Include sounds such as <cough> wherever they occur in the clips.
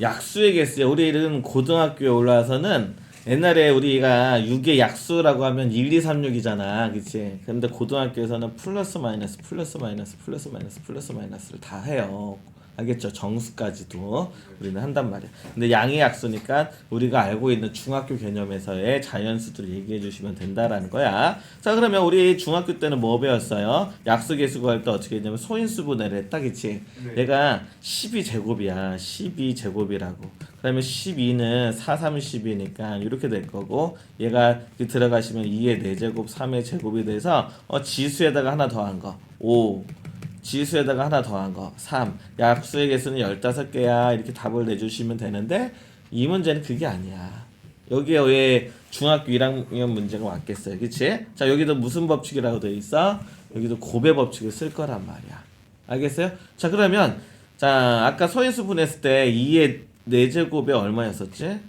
약수의 개수요. 우리는 고등학교에 올라와서는 옛날에 우리가 6의 약수라고 하면 1, 2, 3, 6이잖아. 그치? 근데 고등학교에서는 플러스 마이너스 플러스 마이너스 플러스 마이너스 플러스 마이너스를 다 해요. 알겠죠? 정수까지도 우리는 한단 말이야. 근데 양의 약수니까 우리가 알고 있는 중학교 개념에서의 자연수들을 얘기해 주시면 된다라는 거야. 자, 그러면 우리 중학교 때는 뭐 배웠어요? 약수 계수 구 할 때 어떻게 했냐면 소인수 분해를 했다, 그치? 네. 얘가 12제곱이야. 12제곱이라고. 그러면 12는 4, 3, 12니까 이렇게 될 거고 얘가 들어가시면 2의 4제곱, 3의 제곱이 돼서 어, 지수에다가 하나 더한 거 5, 지수에다가 하나 더한 거 3, 약수의 개수는 15개야 이렇게 답을 내주시면 되는데 이 문제는 그게 아니야. 여기에 왜 중학교 1학년 문제가 왔겠어요. 그치? 자 여기도 무슨 법칙이라고 돼 있어? 여기도 고배 법칙을 쓸 거란 말이야. 알겠어요? 자 그러면 자 아까 소인수 분했을 때 2의 4제곱에 얼마였었지?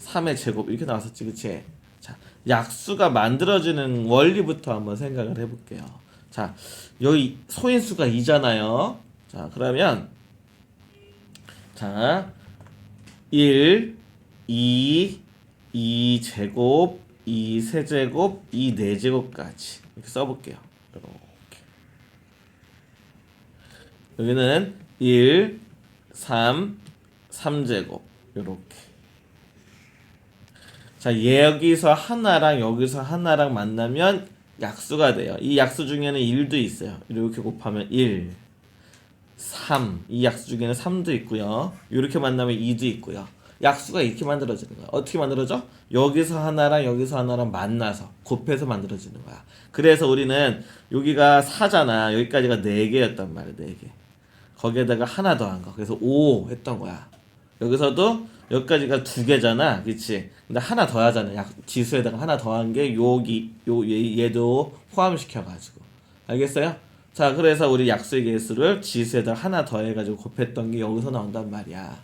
3의 제곱 이렇게 나왔었지 그치? 자 약수가 만들어지는 원리부터 한번 생각을 해볼게요 자 여기 소인수가 2잖아요. 자 그러면 자 1, 2, 2 제곱, 2 세제곱, 2 4제곱까지 이렇게 써 볼게요. 이렇게. 여기는 1, 3, 3제곱. 요렇게. 자 여기서 하나랑 여기서 하나랑 만나면 약수가 돼요. 이 약수 중에는 1도 있어요. 이렇게 곱하면 1 3 이 약수 중에는 3도 있고요. 이렇게 만나면 2도 있고요. 약수가 이렇게 만들어지는 거야. 어떻게 만들어져? 여기서 하나랑 여기서 하나랑 만나서 곱해서 만들어지는 거야. 그래서 우리는 여기가 4잖아. 여기까지가 4개였단 말이야 4개. 거기에다가 하나 더한 거. 그래서 5 했던 거야. 여기서도 여기까지가 두 개잖아. 그치? 근데 하나 더 하잖아. 약, 지수에다가 하나 더한 게 여기, 요, 얘, 얘도 포함시켜가지고. 알겠어요? 자, 그래서 우리 약수의 개수를 지수에다가 하나 더해가지고 곱했던 게 여기서 나온단 말이야.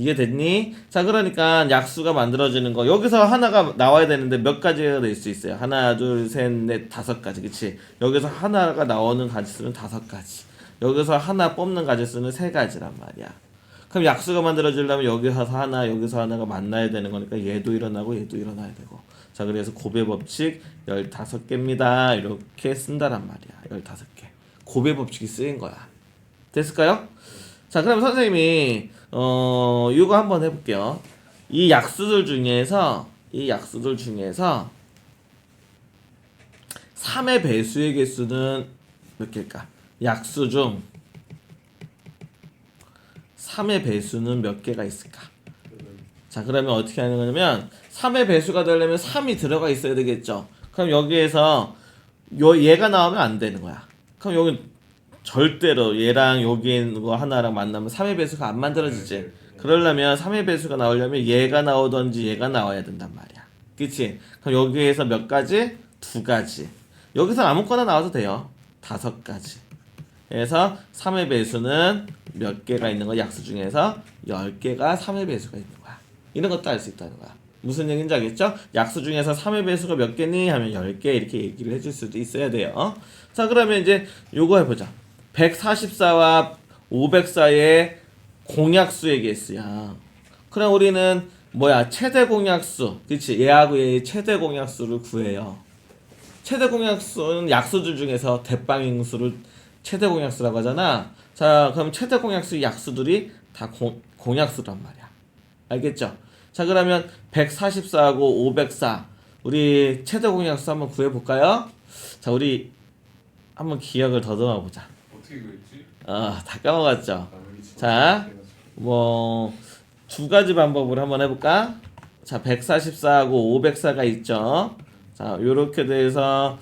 이게 됐니? 자, 그러니까 약수가 만들어지는 거. 여기서 하나가 나와야 되는데 몇 가지가 될 수 있어요. 하나, 둘, 셋, 넷, 다섯 가지. 그치? 여기서 하나가 나오는 가지수는 다섯 가지. 여기서 하나 뽑는 가지수는 세 가지란 말이야. 그럼 약수가 만들어지려면 여기서 하나, 여기서 하나가 만나야 되는 거니까 얘도 일어나고 얘도 일어나야 되고. 자, 그래서 고배 법칙 15개입니다. 이렇게 쓴다란 말이야. 15개. 고배 법칙이 쓰인 거야. 됐을까요? 자, 그럼 선생님이 어, 이거 한번 해 볼게요. 이 약수들 중에서 이 약수들 중에서 3의 배수의 개수는 몇 개일까? 약수 중 3의 배수는 몇 개가 있을까? 자, 그러면 어떻게 하는 거냐면 3의 배수가 되려면 3이 들어가 있어야 되겠죠. 그럼 여기에서 요 얘가 나오면 안 되는 거야. 그럼 여기 절대로 얘랑 여기 있는 거 하나랑 만나면 3의 배수가 안 만들어지지. 그러려면 3의 배수가 나오려면 얘가 나오던지 얘가 나와야 된단 말이야. 그치? 그럼 여기에서 몇 가지? 두 가지. 여기서 아무거나 나와도 돼요. 다섯 가지. 그래서 3의 배수는 몇 개가 있는 거야? 약수 중에서 10개가 3의 배수가 있는 거야. 이런 것도 알 수 있다는 거야. 무슨 얘기인지 알겠죠? 약수 중에서 3의 배수가 몇 개니? 하면 10개 이렇게 얘기를 해줄 수도 있어야 돼요. 자, 그러면 이제 요거 해보자. 144와 504의 공약수의 개수야. 그럼 우리는 뭐야? 최대 공약수. 그치? 얘하고 얘의 최대 공약수를 구해요. 최대 공약수는 약수들 중에서 대빵인수를 최대 공약수라고 하잖아. 자, 그럼 최대 공약수 약수들이 다 공, 공약수란 말이야. 알겠죠? 자, 그러면 144하고 504 우리 최대 공약수 한번 구해 볼까요? 자, 우리 한번 기억을 더듬어 보자. 어떻게 그랬지? 아, 다 까먹었죠. 아, 자. 뭐 두 가지 방법으로 한번 해볼까? 자, 144하고 504가 있죠. 자, 요렇게 돼서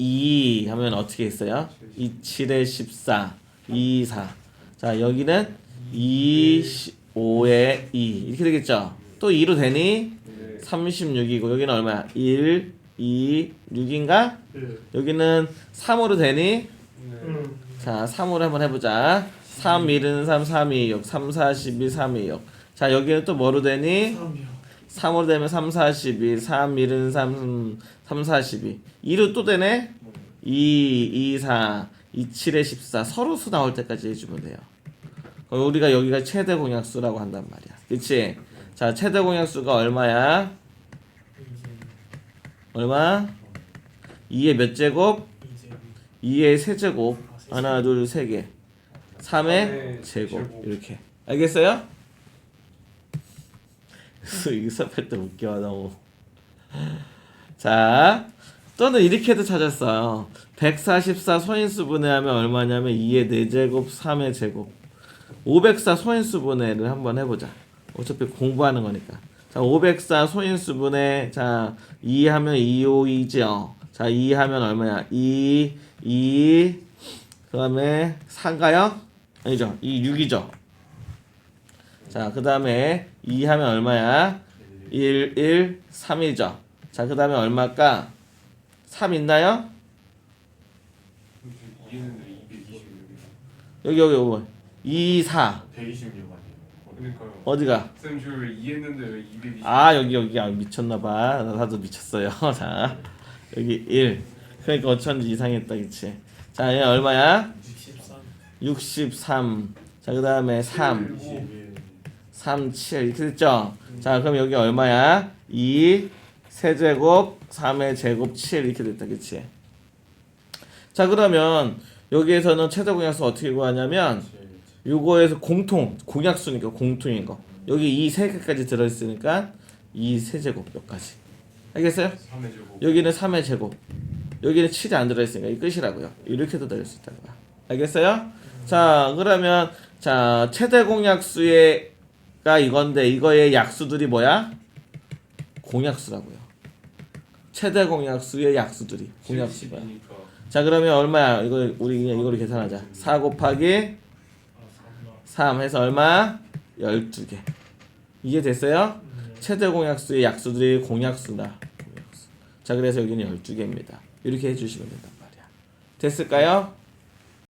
2 하면 어떻게 있어요? 2, 7에 14, 2, 4. 자, 여기는 2, 5에 2 이렇게 되겠죠. 또 2로 되니? 네. 36이고 여기는 얼마야? 1, 2, 6인가? 네. 여기는 3으로 되니? 네. 음. 자, 3으로 한번 해보자. 3, 1은 3, 3, 2, 6, 3, 4, 12, 3, 2, 6. 자, 여기는 또 뭐로 되니? 3이요. 3으로 되면 3, 4, 12, 3, 1은 3, 3, 4, 12. 2로 또 되네? 2, 2, 4, 2, 7에 14. 서로 수 나올 때까지 해주면 돼요. 그럼 우리가 여기가 최대 공약수라고 한단 말이야. 그치? 자, 최대 공약수가 얼마야? 얼마? 2의 몇 제곱? 2의 세제곱. 하나, 둘, 세 개. 3의 삼의 제곱. 제곱. 이렇게. 알겠어요? 수업할 <laughs> 때 웃겨, 너무. 자, 또는 이렇게도 찾았어요. 144 소인수 분해하면 얼마냐면 2의 4제곱, 3의 제곱. 504 소인수 분해를 한번 해보자. 어차피 공부하는 거니까. 자, 504 소인수 분해. 자, 2 하면 2, 5, 2죠. 자, 2 하면 얼마야? 2, 2, 그 다음에 4인가요? 아니죠. 2, 6이죠. 자, 그 다음에 2 하면 얼마야? 1, 1, 3이죠. 자, 그 다음에 얼마일까? 3 있나요? 이해는 226이요. 여기, 여기, 여기. 2, 4. 126 아니에요? 그러니까요. 어디가? 쌤 저를 이해했는데 왜 220? 아 여기 여기 아, 미쳤나봐 나도 미쳤어요 <laughs> 자 여기 1 그러니까 어쩐지 이상했다 그치 자 얘 얼마야 63자그 다음에 3 3 7 이렇게 됐죠? 자 그럼 여기 얼마야? 2 세제곱 3의 제곱 7 이렇게 됐다 그치? 자 그러면 여기에서는 최대 공약수 어떻게 구하냐면 요거에서 공통 공약수니까 공통인 거. 여기 이세 개까지 들어있으니까 이 세제곱 몇 가지. 알겠어요? 3의 제곱. 여기는 3의 제곱. 여기는 7이 안 들어있으니까 이 끝이라고요. 이렇게도 들을 수 있다는 거야. 알겠어요? 자 그러면 자 최대 공약수 가 이건데 이거의 약수들이 뭐야? 공약수라고요 최대 공약수의 약수들이 공약수가 70이니까 자 그러면 얼마야 이거 우리 그냥 이거로 계산하자 4 곱하기 3 해서 얼마? 12개 이게 됐어요? 최대 공약수의 약수들이 공약수다 공약수. 자 그래서 여기는 12개입니다 이렇게 해주시면 된단 말이야 됐을까요?